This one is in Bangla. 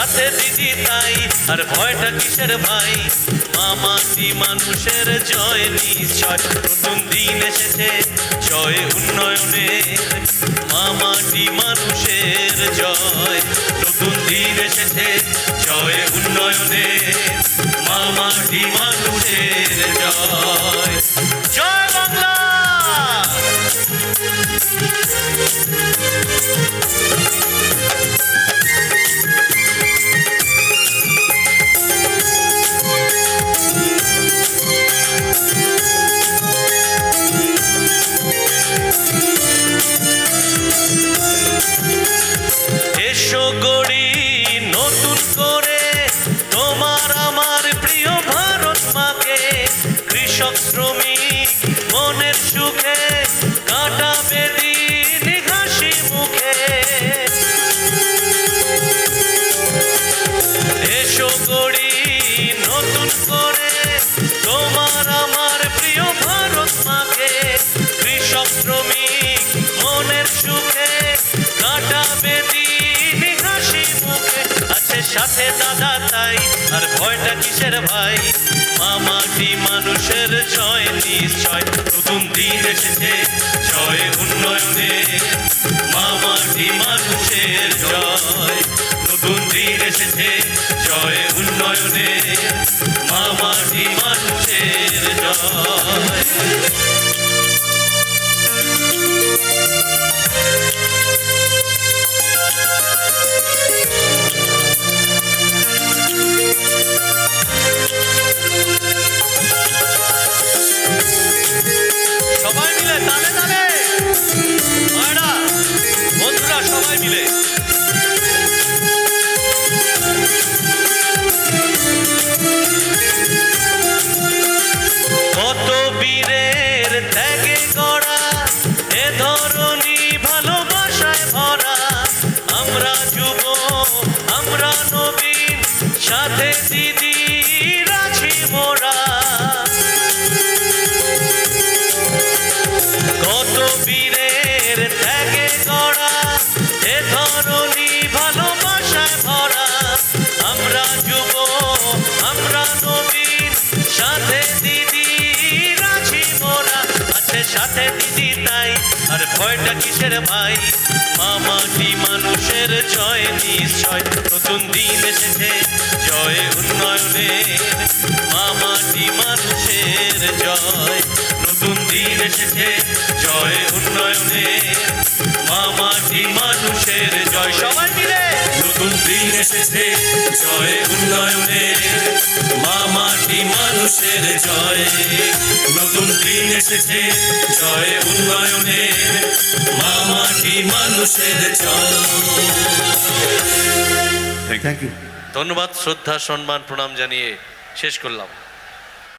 সাথে দিদি তাই, আর ভয়টা কিসের ভাই? মামাটি মানুষের জয় নিশ্চয়? নতুন দিন এসেছে, জয় উন্নয়নের মামাটি মানুষের জয়? নতুন দিন এসেছে, জয় উন্নয়নের মামাটি মানুষের জয়? গড়ি নতুন করে তোমার আমার প্রিয় ভারত মাকে কৃষক শ্রমিক মনের সুখে কাটাবে দিন হাসি মুখে। এসো গড়ি নতুন করে তোমার আমার প্রিয় ভারত মাকে কৃষক শ্রমিক সাথে দাদা তাই, আর ভয়টা কিসের ভাই? মামাটি মানুষের জয় নিশ্চয় নতুন দিন এসেছে, জয় উন্নয়নে। মামাটি মানুষের জয় নতুন দিন এসেছে, জয় উন্নয়নে। মামাটি মানুষের জয় কত বীরের ত্যাগে গড়া এ ভালোবাসায় ভরা। আমরা যুব আমরা সাথে দিদি কত গড়া সাথে দিদি তাই। আর ভয়টা কিসের ভাই? মামাটি মানুষের জয় নিশ্চয় নতুন দিন এসেছে, জয় উন্নয়নের মামাটি মানুষের জয়। নতুন দিন এসেছে, জয় উন্নয়নের মামাটি মানুষের জয়। সবাই মিলে নতুন দিন এসেছে, জয় উন্নয়নের মামাটি মানুষের জয়? নতুন দিন এসেছে জয় উন্নয়নে। মা মাটি মানুষের জয়? থ্যাংক ইউ ধন্যবাদ শ্রদ্ধা সম্মান প্রণাম জানিয়ে শেষ করলাম।